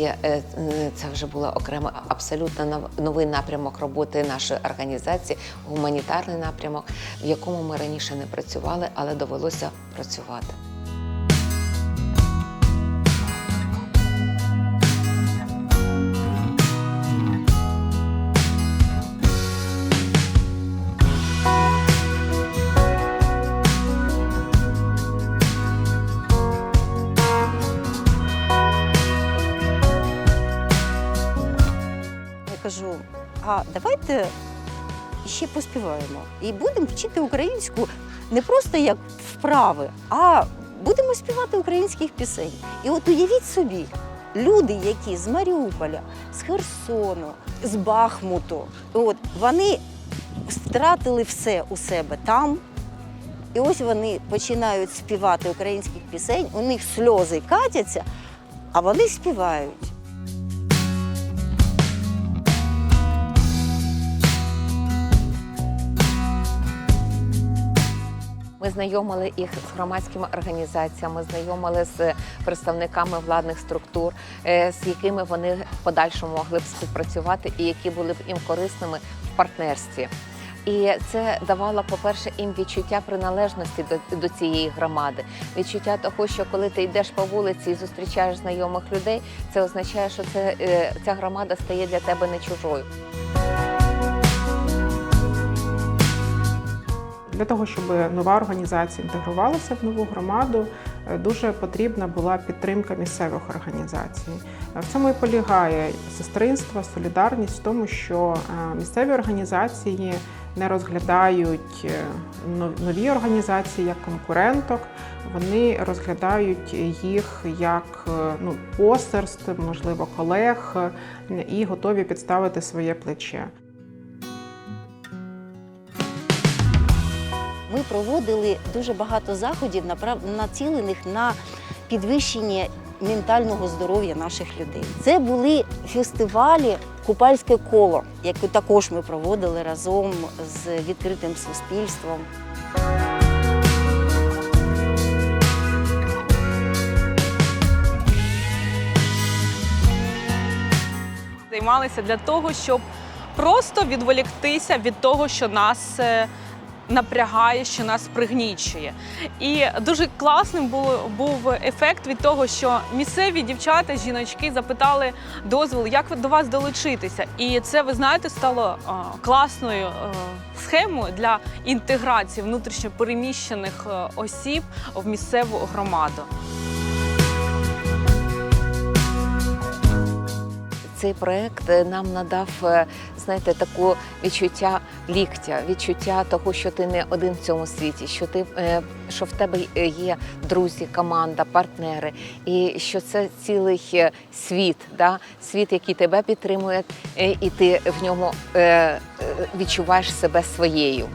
е, е, це вже була окрема абсолютно нов- новий напрямок роботи нашої організації, гуманітарний напрямок, в якому ми раніше не працювали, але довелося працювати. А давайте ще поспіваємо. І будемо вчити українську не просто як вправи, а будемо співати українських пісень. І от уявіть собі, люди, які з Маріуполя, з Херсону, з Бахмуту, от вони втратили все у себе там. І ось вони починають співати українських пісень, у них сльози катяться, а вони співають. Ми знайомили їх з громадськими організаціями, знайомили з представниками владних структур, е, з якими вони в подальшому могли б співпрацювати і які були б їм корисними в партнерстві. І це давало, по-перше, їм відчуття приналежності до, до цієї громади, відчуття того, що коли ти йдеш по вулиці і зустрічаєш знайомих людей, це означає, що це, е, ця громада стає для тебе не чужою. Для того, щоб нова організація інтегрувалася в нову громаду, е, дуже потрібна була підтримка місцевих організацій. Е, В цьому і полягає сестринство, солідарність в тому, що е, місцеві організації не розглядають нові організації як конкуренток, вони розглядають їх як ну, посерст, можливо, колег і готові підставити своє плече. Ми проводили дуже багато заходів, націлених на підвищення ментального здоров'я наших людей. Це були фестивалі Купальське коло, яку також ми проводили разом з відкритим суспільством. займалися для того, щоб просто відволіктися від того, що нас е, напрягає, що нас пригнічує. І дуже класним було, був ефект від того, що місцеві дівчата, жіночки запитали дозвіл, як до вас долучитися. І це, ви знаєте, стало а, класною е, схемою для інтеграції внутрішньопереміщених е, осіб в місцеву громаду. Цей проект нам надав, е, знаєте, таку відчуття ліктя, відчуття того, що ти не один в цьому світі, що ти е, що в тебе е, є друзі, команда, партнери, і що це цілий світ, да? світ, який тебе підтримує, і ти в ньому відчуваєш себе своєю.